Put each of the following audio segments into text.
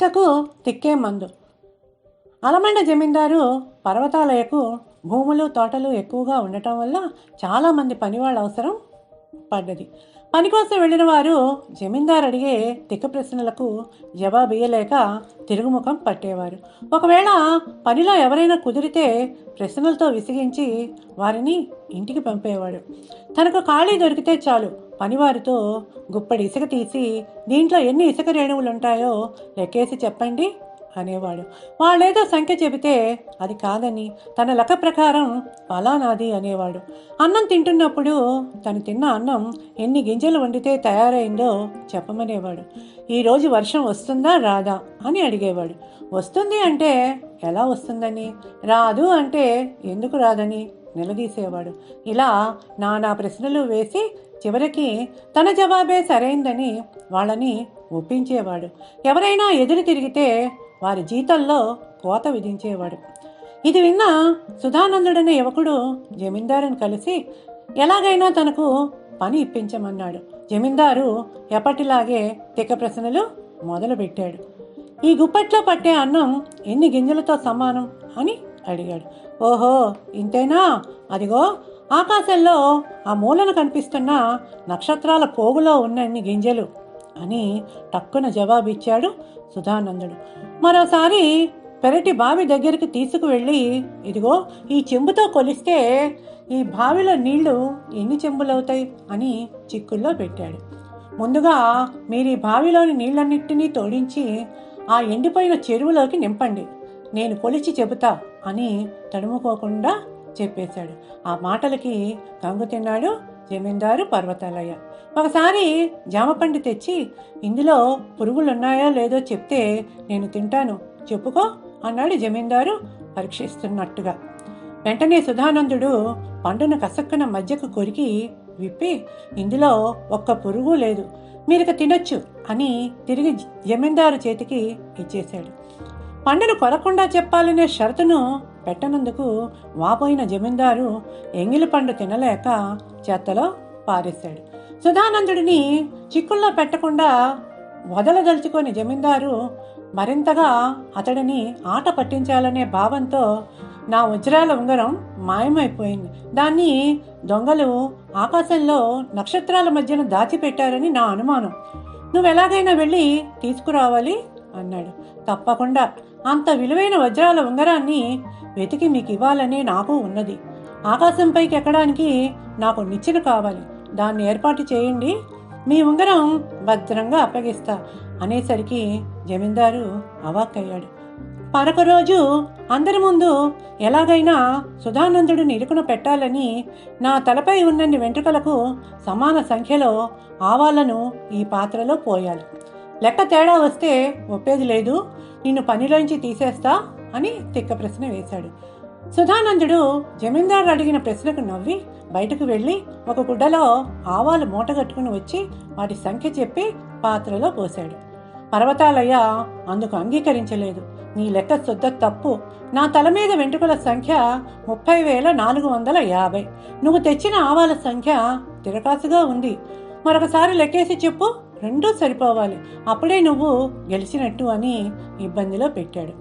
తిక్కకు తిక్కే మందు. అలమండ జమీందారు పర్వతాలయకు భూములు తోటలు ఎక్కువగా ఉండటం వల్ల చాలామంది పనివాళ్ళ అవసరం పడ్డది. పని కోసం వెళ్ళిన వారు జమీందారు అడిగే తిక్క ప్రశ్నలకు జవాబు ఇయ్యలేక తిరుగుముఖం పట్టేవారు. ఒకవేళ పనిలో ఎవరైనా కుదిరితే ప్రశ్నలతో విసిగించి వారిని ఇంటికి పంపేవాడు. తనకు ఖాళీ దొరికితే చాలు. పనివారితో గుప్పడి ఇసుక తీసి దీంట్లో ఎన్ని ఇసుక రేణువులు ఉంటాయో లెక్కేసి చెప్పండి. అనేవాడు. వాళ్ళేదో సంఖ్య చెబితే అది కాదని తన లెక్క ప్రకారం ఫలానాది అనేవాడు. అన్నం తింటున్నప్పుడు తను తిన్న అన్నం ఎన్ని గింజలు వండితే తయారైందో చెప్పమనేవాడు. ఈరోజు వర్షం వస్తుందా రాదా? అని అడిగేవాడు. వస్తుంది అంటే ఎలా వస్తుందని? రాదు అంటే ఎందుకు రాదని? నిలదీసేవాడు. ఇలా నానా ప్రశ్నలు వేసి చివరికి తన జవాబే సరైందని వాళ్ళని ఒప్పించేవాడు. ఎవరైనా ఎదురు తిరిగితే వారి జీతంలో కోత విధించేవాడు. ఇది విన్న సుధానందుడనే యువకుడు జమీందారుని కలిసి ఎలాగైనా తనకు పని ఇప్పించమన్నాడు. జమీందారు ఎప్పటిలాగే తిక్క ప్రశ్నలు మొదలుపెట్టాడు. ఈ గుప్పట్లో పట్టే అన్నం ఎన్ని గింజలతో సమానం అని అడిగాడు. ఓహో ఇంతేనా? అదిగో ఆకాశంలో ఆ మూలన కనిపిస్తున్న నక్షత్రాల పోగులో ఉన్నన్ని గింజలు? అని టక్కున జవాబిచ్చాడు సుధానందుడు. మరోసారి పెరటి బావి దగ్గరికి తీసుకువెళ్ళి ఇదిగో ఈ చెంబుతో కొలిస్తే ఈ బావిలో నీళ్ళు ఎన్ని చెంబులవుతాయి? అని చిక్కుల్లో పెట్టాడు. ముందుగా మీరు ఈ బావిలోని నీళ్ళన్నిటినీ తోడించి ఆ ఎండిపోయిన చెరువులోకి నింపండి. నేను కొలిచి చెబుతా అని తడుముకోకుండా చెప్పేశాడు. ఆ మాటలకి కంగు తిన్నాడు. జమీందారు పర్వతాలయ్య. ఒకసారి జామపండు తెచ్చి ఇందులో పురుగులున్నాయో లేదో చెప్తే నేను తింటాను. చెప్పుకో అన్నాడు జమీందారు పరీక్షిస్తున్నట్టుగా. వెంటనే సుధానందుడు పండును కసక్కున మధ్యకు కొరికి విప్పి ఇందులో ఒక్క పురుగు లేదు. మీరిక తినొచ్చు అని తిరిగి జమీందారు చేతికి ఇచ్చేశాడు. పండును కొరకుండా చెప్పాలనే షరతును పెట్టనందుకు వాపోయిన జమీందారు ఎంగిలి పండు తినలేక చెత్తలో పారేశాడు. సుధానందుడిని చిక్కుల్లో పెట్టకుండా వదలదలుచుకొని జమీందారు మరింతగా అతడిని ఆట పట్టించాలనే భావంతో నా వజ్రాల ఉంగరం మాయమైపోయింది. దాన్ని దొంగలు ఆకాశంలో నక్షత్రాల మధ్యన దాచిపెట్టారని నా అనుమానం. నువ్వు ఎలాగైనా వెళ్ళి తీసుకురావాలి అన్నాడు. తప్పకుండా అంత విలువైన వజ్రాల ఉంగరాన్ని వెతికి మీకు ఇవ్వాలనే నాకు ఉన్నది. ఆకాశంపైకి ఎక్కడానికి నాకు నిచ్చెన కావాలి. దాన్ని ఏర్పాటు చేయండి. మీ ఉంగరం భద్రంగా అప్పగిస్తా అనేసరికి జమీందారు అవాక్కయ్యాడు. మరొక రోజు అందరి ముందు ఎలాగైనా సుధానందుడు నిరుకున పెట్టాలని నా తలపై ఉన్నన్ని వెంట్రుకలకు సమాన సంఖ్యలో ఆవాలను ఈ పాత్రలో పోయాలి. లెక్క తేడా వస్తే ఒప్పేది లేదు. నిన్ను పనిలోంచి తీసేస్తా అని తిక్క ప్రశ్న వేశాడు. సుధానందుడు జమీందారు అడిగిన ప్రశ్నకు నవ్వి బయటకు వెళ్ళి ఒక గుడ్డలో ఆవాలు మూటగట్టుకుని వచ్చి వాటి సంఖ్య చెప్పి పాత్రలో పోశాడు. పర్వతాలయ్య అందుకు అంగీకరించలేదు. నీ లెక్క శుద్ధ తప్పు. నా తల మీద వెంట్రుకల సంఖ్య ముప్పై వేల నాలుగు వందల యాభై. నువ్వు తెచ్చిన ఆవాల సంఖ్య తిరకాసుగా ఉంది. మరొకసారి లెక్కేసి చెప్పు. రెండూ సరిపోవాలి. అప్పుడే నువ్వు గెలిచినట్టు అని ఇబ్బందిలో పెట్టాడు.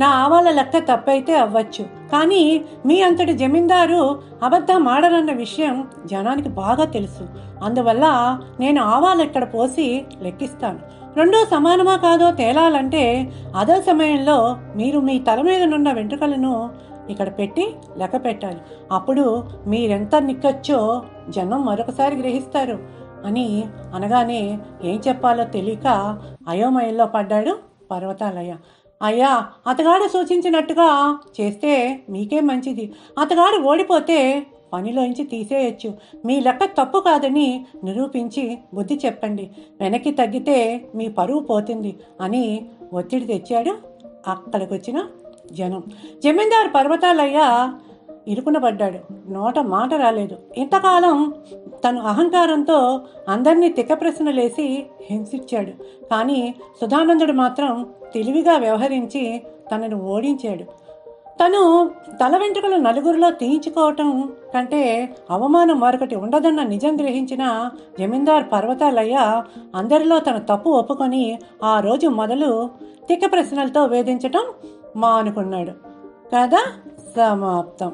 నా ఆవాల లెక్క తప్పైతే అవ్వచ్చు. కానీ మీ అంతటి జమీందారు అబద్ధం ఆడరన్న విషయం జనానికి బాగా తెలుసు. అందువల్ల నేను ఆవాలు ఇక్కడ పోసి లెక్కిస్తాను. రెండో సమానమా కాదో తేలాలంటే అదే సమయంలో మీరు మీ తల మీద నున్న వెంట్రుకలను ఇక్కడ పెట్టి లెక్క పెట్టాలి. అప్పుడు మీరెంత నిక్కచ్చో జనం మరొకసారి గ్రహిస్తారు. అని అనగానే ఏం చెప్పాలో తెలియక అయోమయంలో పడ్డాడు పర్వతాలయ్య. అయ్యా అతగాడు సూచించినట్టుగా చేస్తే మీకే మంచిది? అతగాడు ఓడిపోతే పనిలోంచి తీసేయచ్చు. మీ లెక్క తప్పు కాదని నిరూపించి బుద్ధి చెప్పండి. వెనక్కి తగ్గితే మీ పరువు పోతుంది అని ఒత్తిడి తెచ్చాడు అక్కడికి వచ్చిన జనం. జమీందారు పర్వతాలయ్య ఇరుకునబడ్డాడు. నోట మాట రాలేదు. ఇంతకాలం తను అహంకారంతో అందరినీ తిక్క ప్రశ్నలేసి హింసించాడు కానీ సుధానందుడు మాత్రం తెలివిగా వ్యవహరించి తనను ఓడించాడు. తను తల వెంట్రుకలు నలుగురిలో తీయించుకోవటం కంటే అవమానం మరొకటి ఉండదన్న నిజం గ్రహించిన జమీందార్ పర్వతాలయ్య అందరిలో తన తప్పు ఒప్పుకొని ఆ రోజు మొదలు తిక్క ప్రశ్నలతో వేధించటం మానుకున్నాడు. కథ సమాప్తం.